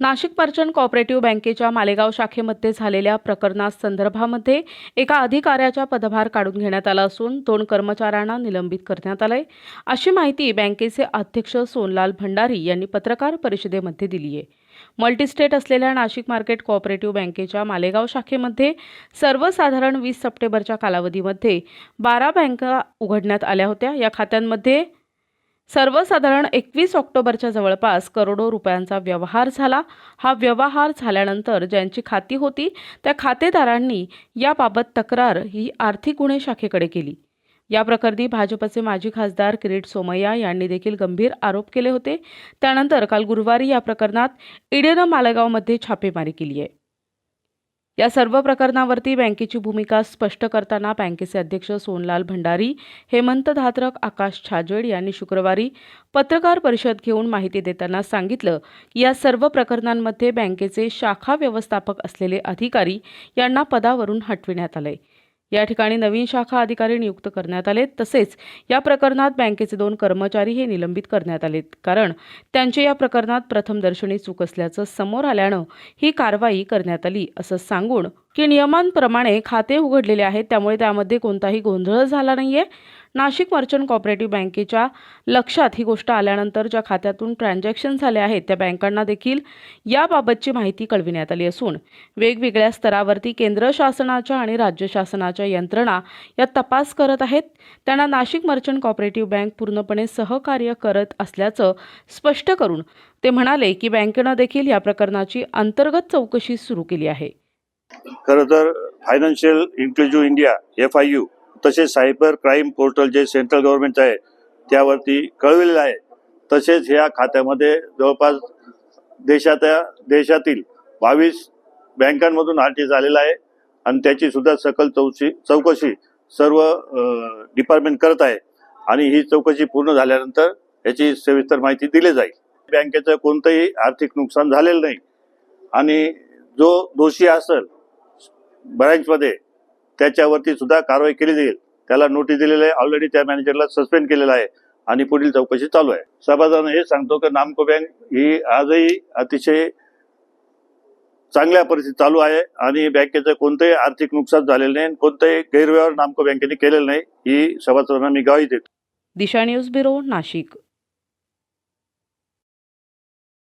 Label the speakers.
Speaker 1: Nashik merchant cooperative बँकेच्या मालेगाव शाखेमध्ये झालेल्या प्रकरणासंदर्भामध्ये एका अधिकाऱ्याचा पदभार काढून घेण्यात आला असून दोन कर्मचाऱ्यांना निलंबित करण्यात आलंय. अशी माहिती बँकेचे अध्यक्ष सोनलाल भंडारी यांनी पत्रकार परिषदेमध्ये दिली आहे. मल्टीस्टेट असलेल्या नाशिक मार्केट कॉपरेटिव्ह बँकेच्या मालेगाव शाखेमध्ये सर्वसाधारण वीस सप्टेंबरच्या कालावधीमध्ये बारा बँका उघडण्यात आल्या होत्या. या खात्यांमध्ये सर्वसाधारण एकवीस ऑक्टोबरच्या जवळपास करोडो रुपयांचा व्यवहार झाला. हा व्यवहार झाल्यानंतर ज्यांची खाती होती त्या खातेदारांनी याबाबत तक्रार ही आर्थिक गुन्हे शाखेकडे केली. या प्रकरणी भाजपचे माजी खासदार किरीट सोमय्या यांनी देखील गंभीर आरोप केले होते. त्यानंतर काल गुरुवारी या प्रकरणात ईडीनं मालेगावमध्ये छापेमारी केली आहे. या सर्व प्रकरणावरती बँकेची भूमिका स्पष्ट करताना बँकेचे अध्यक्ष सोनलाल भंडारी हेमंत धात्रक आकाश छाजेड यांनी शुक्रवारी पत्रकार परिषद घेऊन माहिती देताना सांगितलं की या सर्व प्रकरणांमध्ये बँकेचे शाखा व्यवस्थापक असलेले अधिकारी यांना पदावरून हटविण्यात आले या ठिकाणी नवीन शाखा अधिकारी नियुक्त करण्यात आले तसेच या प्रकरणात बँकेचे दोन कर्मचारी हे निलंबित करण्यात आलेत. कारण त्यांचे या प्रकरणात प्रथमदर्शनी चूक असल्याचं समोर आल्यानं ही कारवाई करण्यात आली असं सांगून की नियमांप्रमाणे खाते उघडलेले आहेत त्यामुळे त्यामध्ये कोणताही गोंधळ झाला नाही आहे नाशिक मर्चंट कॉपरेटिव्ह बँकेच्या लक्षात ही गोष्ट आल्यानंतर ज्या खात्यातून ट्रान्झॅक्शन झाले आहेत त्या बँकांना देखील याबाबतची माहिती कळविण्यात आली असून वेगवेगळ्या स्तरावरती केंद्र शासनाच्या आणि राज्य शासनाच्या यंत्रणा या तपास करत आहेत. त्यांना नाशिक मर्चंट कॉपरेटिव्ह बँक पूर्णपणे सहकार्य करत असल्याचं स्पष्ट करून ते म्हणाले की बँकेनं देखील या प्रकरणाची अंतर्गत चौकशी सुरू केली आहे.
Speaker 2: खरं तर financial inclusive India F I U तसेच सायबर क्राईम पोर्टल जे सेंट्रल गव्हर्नमेंट आहे त्यावरती कळविलेलं आहे. तसेच ह्या खात्यामध्ये जवळपास देशाच्या देशातील बावीस बँकांमधून आरटी झालेला आहे आणि त्याची सुद्धा सकल चौशी चौकशी सर्व डिपार्टमेंट करत आहे. आणि ही चौकशी पूर्ण झाल्यानंतर याची सविस्तर माहिती दिली जाईल. बँकेचं कोणतंही आर्थिक नुकसान झालेलं नाही. आणि जो दोषी असेल ब्रँचमध्ये त्याच्यावरती सुद्धा कारवाई केली जाईल. त्याला नोटीस दिलेली आहे. ऑलरेडी त्या मॅनेजरला सस्पेंड केलेला आहे. आणि पुढील चौकशी चालू आहे. सभासदांना हे सांगतो की नामको बँक ही आजही अतिशय चांगल्या परिस्थितीत चालू आहे. आणि बँकेचं कोणतंही आर्थिक नुकसान झालेलं नाही. आणि कोणतंही गैरव्यवहार नामको बँकेने केलेलं नाही. ही सभासदांना मी गावी देतो.
Speaker 1: Disha news bureau Nashik.